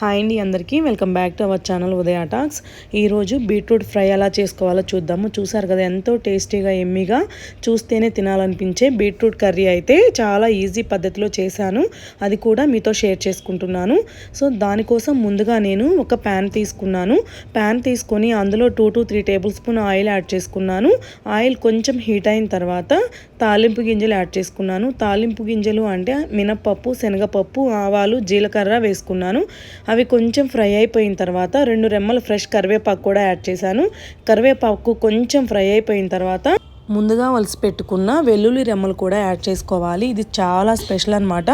Hi అండి అందరికీ. Welcome back to our channel Udaya talks. ఈరోజు బీట్రూట్ ఫ్రై ఎలా చేసుకోవాలో చూద్దాము. చూసారు కదా ఎంతో టేస్టీగా ఎమ్మిగా చూస్తేనే తినాలనిపించే బీట్రూట్ కర్రీ అయితే చాలా ఈజీ పద్ధతిలో చేశాను. అది కూడా మీతో షేర్ చేసుకుంటున్నాను. సో దానికోసం ముందుగా నేను ఒక ప్యాన్ తీసుకున్నాను. ప్యాన్ తీసుకొని అందులో two to three tablespoon oil add చేసుకున్నాను. ఆయిల్ కొంచెం హీట్ అయిన తర్వాత తాలింపు గింజలు యాడ్ చేసుకున్నాను. తాలింపు గింజలు అంటే మినప్పప్పు శనగపప్పు ఆవాలు జీలకర్ర వేసుకున్నాను. అవి కొంచెం ఫ్రై అయిపోయిన తర్వాత రెండు రెమ్మలు ఫ్రెష్ కరివేపాకు కూడా యాడ్ చేశాను. కరివేపాకు కొంచెం ఫ్రై అయిపోయిన తర్వాత ముందుగా వలసి పెట్టుకున్న వెల్లుల్లి రెమ్మలు కూడా యాడ్ చేసుకోవాలి. ఇది చాలా స్పెషల్ అనమాట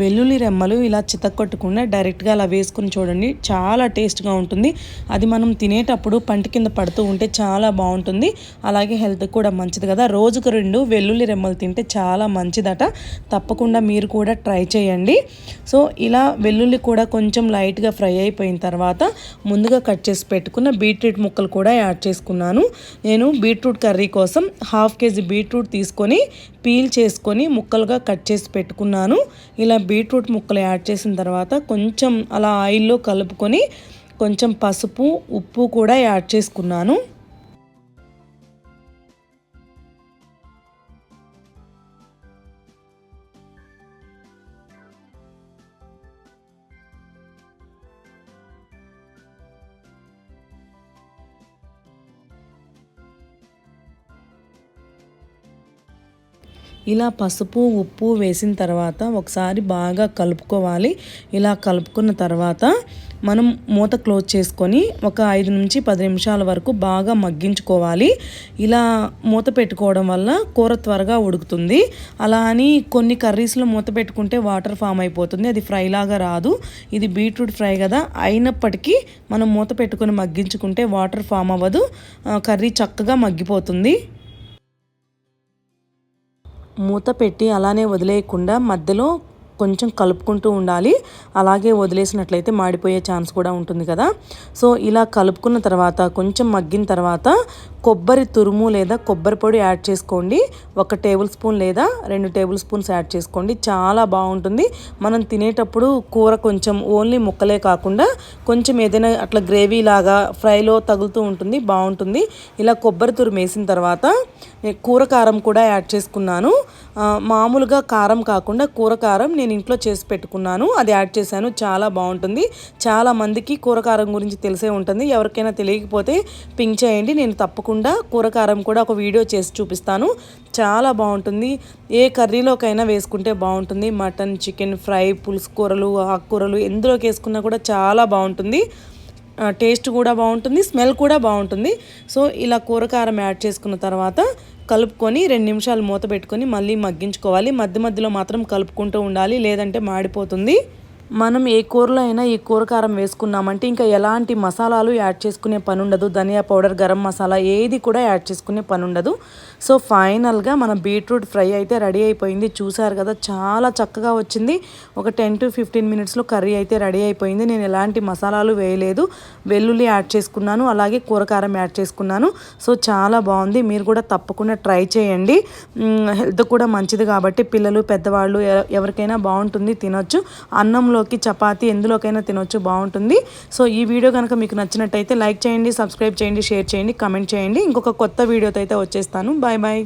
వెల్లుల్లి రెమ్మలు ఇలా చితక్కొట్టకుండా డైరెక్ట్గా అలా వేసుకుని చూడండి. చాలా టేస్ట్గా ఉంటుంది. అది మనం తినేటప్పుడు పంట కింద పడుతూ ఉంటే చాలా బాగుంటుంది. అలాగే హెల్త్ కూడా మంచిది కదా. రోజుకు రెండు వెల్లుల్లి రెమ్మలు తింటే చాలా మంచిదట. తప్పకుండా మీరు కూడా ట్రై చేయండి. సో ఇలా వెల్లుల్లి కూడా కొంచెం లైట్గా ఫ్రై అయిపోయిన తర్వాత ముందుగా కట్ చేసి పెట్టుకున్న బీట్రూట్ ముక్కలు కూడా యాడ్ చేసుకున్నాను. నేను బీట్రూట్ కర్రీ కోసం హాఫ్ కేజీ బీట్రూట్ తీసుకొని పీల్ చేసుకొని ముక్కలుగా కట్ చేసి పెట్టుకున్నాను. ఇలా బీట్రూట్ ముక్కలు యాడ్ చేసిన తర్వాత కొంచెం అలా ఆయిల్లో కలుపుకొని కొంచెం పసుపు ఉప్పు కూడా యాడ్ చేసుకున్నాను. ఇలా పసుపు ఉప్పు వేసిన తర్వాత ఒకసారి బాగా కలుపుకోవాలి. ఇలా కలుపుకున్న తర్వాత మనం మూత క్లోజ్ చేసుకొని ఒక ఐదు నుంచి పది నిమిషాల వరకు బాగా మగ్గించుకోవాలి. ఇలా మూత పెట్టుకోవడం వల్ల కూర త్వరగా ఉడుకుతుంది. అలా అని కొన్ని కర్రీస్లో మూత పెట్టుకుంటే వాటర్ ఫామ్ అయిపోతుంది. అది ఫ్రై లాగా రాదు. ఇది బీట్రూట్ ఫ్రై కదా. అయినప్పటికీ మనం మూత పెట్టుకొని మగ్గించుకుంటే వాటర్ ఫామ్ అవ్వదు. కర్రీ చక్కగా మగ్గిపోతుంది. మూత పెట్టి అలానే వదిలేయకుండా మధ్యలో కొంచెం కలుపుకుంటూ ఉండాలి. అలాగే వదిలేసినట్లయితే మాడిపోయే ఛాన్స్ కూడా ఉంటుంది కదా. సో ఇలా కలుపుకున్న తర్వాత కొంచెం మగ్గిన తర్వాత కొబ్బరి తురుము లేదా కొబ్బరి పొడి యాడ్ చేసుకోండి. ఒక టేబుల్ స్పూన్ లేదా రెండు టేబుల్ స్పూన్స్ యాడ్ చేసుకోండి. చాలా బాగుంటుంది. మనం తినేటప్పుడు కూర కొంచెం ఓన్లీ ముక్కలే కాకుండా కొంచెం ఏదైనా అట్లా గ్రేవీ లాగా ఫ్రైలో తగులుతూ ఉంటుంది. బాగుంటుంది. ఇలా కొబ్బరి తురుము వేసిన తర్వాత కూర కారం కూడా యాడ్ చేసుకున్నాను. మామూలుగా కారం కాకుండా కూర కారం నేను నేను ఇంట్లో చేసి పెట్టుకున్నాను. అది యాడ్ చేశాను. చాలా బాగుంటుంది. చాలా మందికి కూర కారం గురించి తెలిసే ఉంటుంది. ఎవరికైనా తెలియకపోతే పింక్ చేయండి. నేను తప్పకుండా కూర కారం కూడా ఒక వీడియో చేసి చూపిస్తాను. చాలా బాగుంటుంది. ఏ కర్రీలోకైనా వేసుకుంటే బాగుంటుంది. మటన్ చికెన్ ఫ్రై పులుసు కూరలు ఆకుకూరలు ఎందులోకి వేసుకున్నా కూడా చాలా బాగుంటుంది. టేస్ట్ కూడా బాగుంటుంది స్మెల్ కూడా బాగుంటుంది. సో ఇలా కూరకారం యాడ్ చేసుకున్న తర్వాత కలుపుకొని రెండు నిమిషాలు మూత పెట్టుకొని మళ్ళీ మగ్గించుకోవాలి. మధ్య మధ్యలో మాత్రం కలుపుకుంటూ ఉండాలి లేదంటే మాడిపోతుంది. మనం ఏ కూరలో అయినా ఈ కూర కారం వేసుకున్నామంటే ఇంకా ఎలాంటి మసాలాలు యాడ్ చేసుకునే పని ఉండదు ధనియా పౌడర్ గరం మసాలా ఏది కూడా యాడ్ చేసుకునే పని ఉండదు సో ఫైనల్గా మన బీట్రూట్ ఫ్రై అయితే రెడీ అయిపోయింది. చూసారు కదా చాలా చక్కగా వచ్చింది. ఒక టెన్ టు ఫిఫ్టీన్ మినిట్స్లో కర్రీ అయితే రెడీ అయిపోయింది. నేను ఎలాంటి మసాలాలు వేయలేదు. వెల్లుల్లి యాడ్ చేసుకున్నాను. అలాగే కూర కారం యాడ్ చేసుకున్నాను. సో చాలా బాగుంది. మీరు కూడా తప్పకుండా ట్రై చేయండి. హెల్త్ కూడా మంచిది కాబట్టి పిల్లలు పెద్దవాళ్ళు ఎవరికైనా బాగుంటుంది తినొచ్చు. అన్నంలో అన్నంలోకి చపాతీ ఎందులోకైనా తినొచ్చు బాగుంటుంది. సో ఈ వీడియో కనుక మీకు నచ్చినట్టయితే లైక్ చేయండి సబ్స్క్రైబ్ చేయండి షేర్ చేయండి కమెంట్ చేయండి. ఇంకొక కొత్త వీడియోతో అయితే వచ్చేస్తాను. Bye bye.